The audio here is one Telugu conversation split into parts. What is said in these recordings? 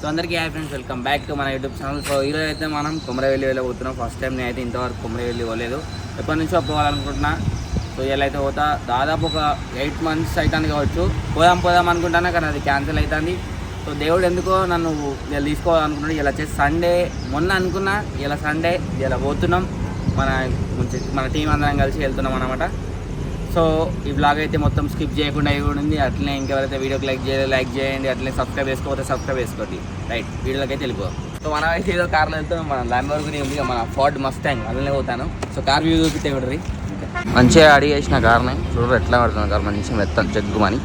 సో అందరికీ happy friends welcome back to మన యూట్యూబ్ ఛానల్. సో ఈరోజు అయితే మనం కుమరవెల్లి వెళ్ళబోతున్నాం. ఫస్ట్ టైం నేనైతే ఇంతవరకు కుమరవెల్లి పోలేదు. ఎప్పటి నుంచో పోవాలనుకుంటున్నా. సో ఇలా అయితే పోతా. దాదాపు ఒక ఎయిట్ మంత్స్ అవుతుంది కావచ్చు. పోదాం పోదాం అనుకుంటానా కానీ అది క్యాన్సిల్ అవుతుంది సో దేవుడు ఎందుకో నన్ను ఇలా తీసుకోవాలనుకున్నాడు. ఇలా వచ్చేసి సండే మొన్న అనుకున్నా ఇలా సండే ఇలా పోతున్నాం. మన మన టీం అందరం కలిసి వెళ్తున్నాం అనమాట సో ఈ బ్లాగ్ అయితే మొత్తం స్కిప్ చేయకుండా అయిపోయింది ఉంది అట్లనే ఇంకెవరైతే వీడియోకి లైక్ చేయాలి లైక్ చేయండి. అట్లనే సబ్స్క్రైబ్ చేసుకోకపోతే సబ్స్క్రైబ్ చేసుకోండి. రైట్ వీడియోకి అయితే వెళ్ళిపోదాం. సో మన అయితే ఏదో కార్లో వెళ్తాం మన ల్యాంబోర్గిని ఉంది మన ఫార్డ్ మస్టాంగ్ అందులోనే పోతాను. సో కార్ వ్యూ చూపితే విడరి మంచిగా అడిగేసిన కార్ని చూడరు ఎట్లా పడుతుంది కార్ మంచిగా మెత్తం జగ్గుమని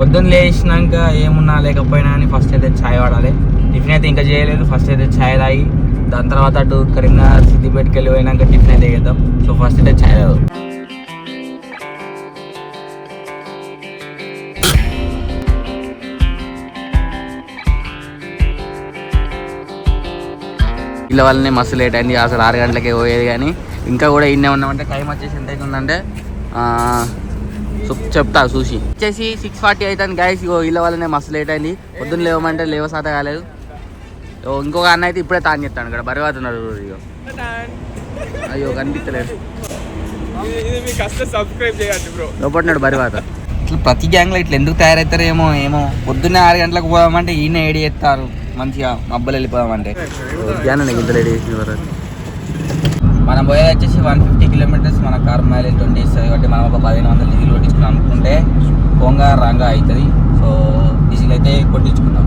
పొద్దున్న లేచినాక ఏమున్నా లేకపోయినా అని ఫస్ట్ అయితే ఛాయ్ వాడాలి. టిఫిన్ అయితే ఇంకా చేయలేదు. ఫస్ట్ అయితే ఛాయ్ తాగి. దాని తర్వాత అటు కరీంనగర్ సిద్దిపేటకి వెళ్ళి పోయినాక టిఫిన్ అయితే చేద్దాం. సో ఫస్ట్ అయితే ఛాయ్ ఇళ్ళ వల్లనే మస్తు లేట్ అయింది అసలు ఆరు గంటలకే పోయేది కానీ ఇంకా కూడా ఇన్నే ఉన్నామంటే టైం వచ్చేసి ఎంత అవుతుందంటే ఆ, చెప్తా చూసి. వచ్చేసి సిక్స్ ఫార్టీ అవుతుంది గాయస్ ఇగో ఇళ్ళ వల్లనే మస్తు లేట్ అయింది. పొద్దున్న లేవమంటే లేవ సాత కాలేదు. ఇంకొక అన్న అయితే ఇప్పుడే తాను చెప్తాను ఇక్కడ. బరివాతున్నాడు ఇగో. అయ్యో కనిపించలేదు అసలు లోపడినాడు బరివాత ఇట్లా ప్రతి గ్యాంగ్లో ఇట్లా ఎందుకు తయారవుతారో ఏమో. ఏమో పొద్దున్నే ఆరు గంటలకు పోదామంటే ఈయన ఏడి చేస్తారు. మంచిగా మబ్బులు వెళ్ళిపోదామంటే. జ్ఞానం ఇంత లేడీ మనం పోయేది వచ్చేసి వన్ ఫిఫ్టీ కిలోమీటర్స్ మన కార్ మైలేజ్ ట్వంటీ ఇస్తుంది కాబట్టి మనం ఒక పదిహేను వందలు డీజిల్ కొట్టించుకున్నాం అనుకుంటే పొంగ రంగా అవుతుంది. సో డీజిల్ అయితే కొట్టించుకున్నాం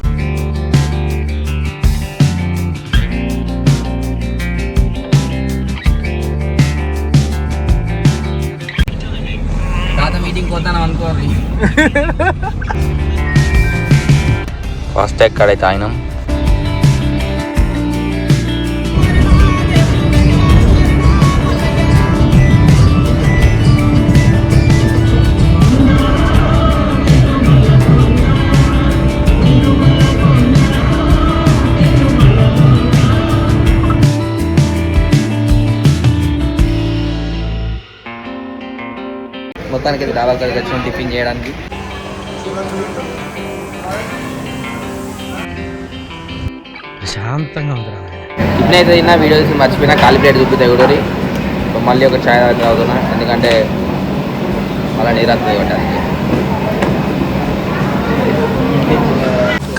అనుకోవాలి ఫస్ట్ ఎక్కడైతే ఆయనం మొత్తానికి అయితే డాబా కాడికి వచ్చిన టిఫిన్ చేయడానికి. ప్రశాంతంగా ఉంది టిఫిన్ అయితే తిన్నా వీడియో తీసి మర్చిపోయినా ఖాళీ ప్లేట్ చూపిస్తాయి కూడా మళ్ళీ ఒక ఛాయ్ తాగుతున్నా ఎందుకంటే మళ్ళీ నీరు వస్తుంది ఇవ్వడానికి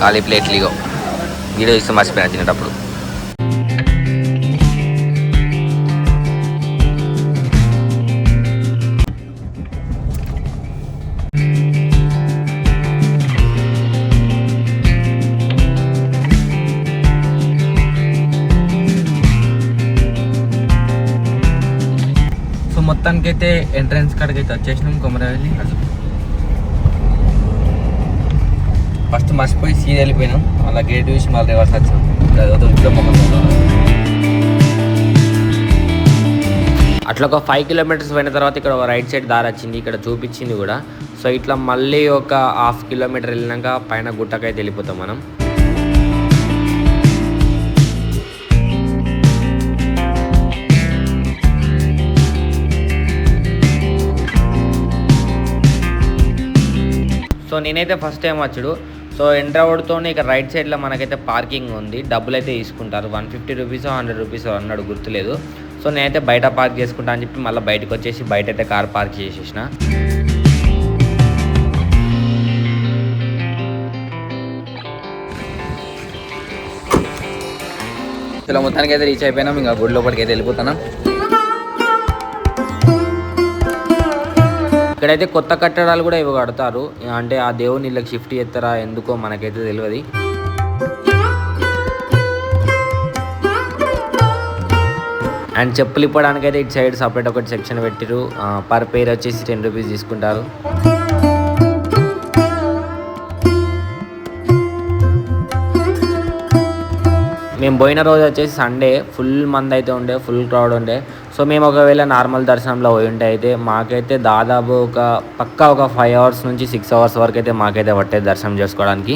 ఖాళీ ప్లేట్లు ఇగో. వీడియో తీస్తే మర్చిపోయినా తినేటప్పుడు. మొత్తానికి అయితే ఎంట్రన్స్ కాడికి అయితే వచ్చేసినాం కొమరవెల్లి. ఫస్ట్ మర్చిపోయి సీన్ వెళ్ళిపోయినాం. అలా గేట్ చూసి మళ్ళీ రివర్స్ వచ్చాం. అట్లా ఒక ఫైవ్ కిలోమీటర్స్ పోయిన తర్వాత ఇక్కడ ఒక రైట్ సైడ్ దారి వచ్చింది. ఇక్కడ చూపించింది కూడా. సో ఇట్లా మళ్ళీ ఒక హాఫ్ కిలోమీటర్ వెళ్ళినాక పైన గుట్టకైతే వెళ్ళిపోతాం మనం. సో నేనైతే ఫస్ట్ టైం వచ్చుడు. సో ఎంటర్ అవుడుతోనే ఇక రైట్ సైడ్లో మనకైతే పార్కింగ్ ఉంది. డబ్బులు అయితే తీసుకుంటారు. One fifty rupees hundred rupees అన్నాడు గుర్తులేదు. సో నేనైతే బయట పార్క్ చేసుకుంటా అని చెప్పి మళ్ళీ బయటకు వచ్చేసి బయట అయితే కార్ పార్క్ చేసేసిన. ఇలా మొత్తానికి అయితే రీచ్ అయిపోయినాం. ఇంకా గుడి లోపలికి అయితే వెళ్ళిపోతున్నాం. ఇక్కడైతే కొత్త కట్టడాలు కూడా ఇవి కడతారు. అంటే ఆ దేవుని ఇళ్ళకి షిఫ్ట్ చేస్తారా ఎందుకో మనకైతే తెలియదు అండ్ చెప్పులు ఇప్పడానికి అయితే ఇటు సైడ్ సపరేట్ ఒకటి సెక్షన్ పెట్టిరు పర్ పేర్ వచ్చేసి టెన్ రూపీస్ తీసుకుంటారు. మేము పోయిన రోజు వచ్చేసి సండే ఫుల్ మంది అయితే ఉండే ఫుల్ క్రౌడ్ ఉండే. సో మేము ఒకవేళ నార్మల్ దర్శనంలో పోయి ఉంటే అయితే మాకైతే దాదాపు ఒక పక్కా ఒక ఫైవ్ అవర్స్ నుంచి సిక్స్ అవర్స్ వరకు అయితే మాకైతే పట్టేది దర్శనం చేసుకోవడానికి.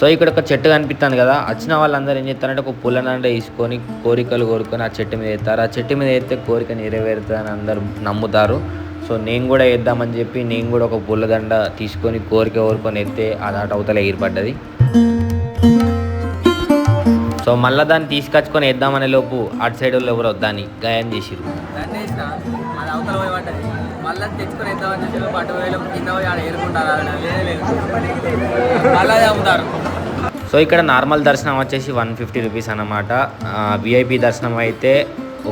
సో ఇక్కడ ఒక చెట్టు కనిపిస్తుంది కదా వచ్చిన వాళ్ళందరూ ఏం చేస్తారంటే ఒక పుల్లనండ తీసుకొని కోరికలు కోరుకొని ఆ చెట్టు మీద ఎత్తారు. ఆ చెట్టు మీద ఎత్తే కోరిక నెరవేరుతుందని అందరూ నమ్ముతారు. సో నేను కూడా వేద్దామని చెప్పి నేను కూడా ఒక పుల్లదండ తీసుకొని కోరిక కోరుకొని ఎత్తే అది అటు అవతల ఎగిరిపడ్డది సో మళ్ళీ దాన్ని తీసుకొచ్చుకొని వేద్దామనే లోపు అటు సైడ్ వాళ్ళు ఎవరో దాన్ని గాయం చేసిరు మళ్ళీ తెచ్చుకొని చెప్పి వేలు కింద పోయి ఆడ ఏరుకుంటారు మళ్ళీ అమ్ముతారు సో ఇక్కడ నార్మల్ దర్శనం వచ్చేసి వన్ ఫిఫ్టీ రూపీస్ అనమాట విఐపి దర్శనం అయితే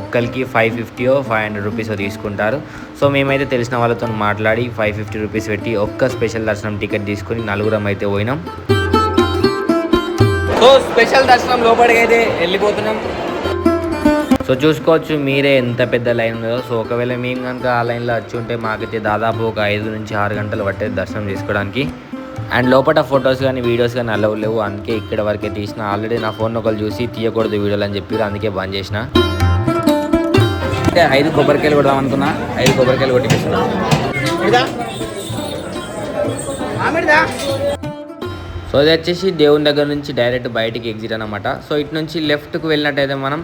ఒక్కరికి ఫైవ్ ఫిఫ్టీయో ఫైవ్ హండ్రెడ్ రూపీస్ తీసుకుంటారు. సో మేమైతే తెలిసిన వాళ్ళతో మాట్లాడి ఫైవ్ ఫిఫ్టీ రూపీస్ పెట్టి ఒక్క స్పెషల్ దర్శనం టికెట్ తీసుకుని నలుగురం అయితే పోయినాం. సో స్పెషల్ దర్శనం లోపలికి అయితే వెళ్ళిపోతున్నాం. సో చూసుకోవచ్చు మీరే ఎంత పెద్ద లైన్ ఉందో. సో ఒకవేళ మేము కనుక ఆ లైన్లో వచ్చి ఉంటే మాకైతే దాదాపు ఒక ఐదు నుంచి ఆరు గంటలు పట్టేది దర్శనం చేసుకోవడానికి. అండ్ లోపల ఫొటోస్ కానీ వీడియోస్ కానీ అలవ్ లేవు. అందుకే ఇక్కడ వరకే తీసిన. ఆల్రెడీ నా ఫోన్ ఒకరు చూసి తీయకూడదు వీడియోలు అని చెప్పి అందుకే బంద్ చేసిన. అంటే ఐదు కొబ్బరికాయలు కొడదాం అనుకున్నా. ఐదు కొబ్బరికాయలు కొట్టిపిస్తున్నా. సో అది వచ్చేసి దేవుని దగ్గర నుంచి డైరెక్ట్ బయటికి ఎగ్జిట్ అనమాట సో ఇటు నుంచి లెఫ్ట్కి వెళ్ళినట్టయితే మనం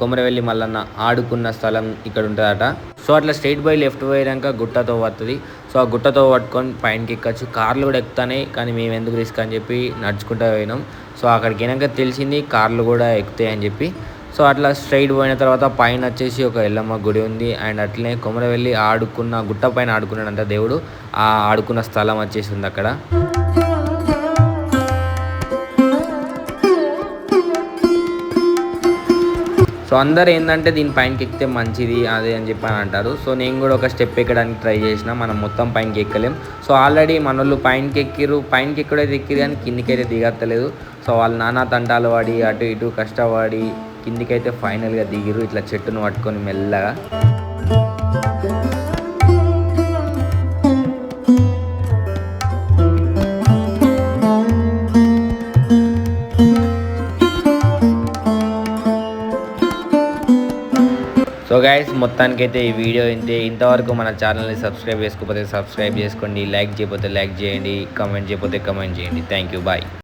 కొమరవెల్లి మల్లన్న ఆడుకున్న స్థలం ఇక్కడ ఉంటుందట. సో అట్లా స్ట్రైట్ బై లెఫ్ట్ పోయాక గుట్టతో పడుతుంది. సో ఆ గుట్టతో పట్టుకొని పైనకి ఎక్కచ్చు. కార్లు కూడా ఎక్కుతాయి కానీ మేము ఎందుకు రిస్క్ అని చెప్పి నడుచుకుంటూ పోయినాం. సో అక్కడికి వెనక తెలిసింది కార్లు కూడా ఎక్కుతాయి అని చెప్పి. సో అట్లా స్ట్రైట్ పోయిన తర్వాత పైన వచ్చేసి ఒక ఎల్లమ్మ గుడి ఉంది. అండ్ అట్లనే కొమరవెల్లి ఆడుకున్న గుట్ట పైన ఆడుకున్నాడంట దేవుడు. ఆ ఆడుకున్న స్థలం వచ్చేసి ఉంది అక్కడ. సో అందరు ఏంటంటే దీని పైనకి ఎక్కితే మంచిది అదే అని చెప్పి అని అంటారు. సో నేను కూడా ఒక స్టెప్ ఎక్కడానికి ట్రై చేసిన మనం మొత్తం పైనకి ఎక్కలేం. సో ఆల్రెడీ మన వాళ్ళు పైనకి ఎక్కిరు పైనకి ఎక్కడైతే ఎక్కిరు కానీ అయితే దిగత్తలేదు. సో వాళ్ళు నానా తంటాలు పడి అటు ఇటు కష్టపడి కిందికైతే ఫైనల్గా దిగిరు ఇట్లా చెట్టును పట్టుకొని మెల్లగా. సో గైస్ మొత్తానికైతే ఈ వీడియో ఇంతే. ఇంతవరకు మన ఛానల్ని సబ్స్క్రైబ్ చేసుకోకపోతే సబ్స్క్రైబ్ చేసుకోండి. లైక్ చేయకపోతే లైక్ చేయండి. కమెంట్ చేయకపోతే కమెంట్ చేయండి. Thank you bye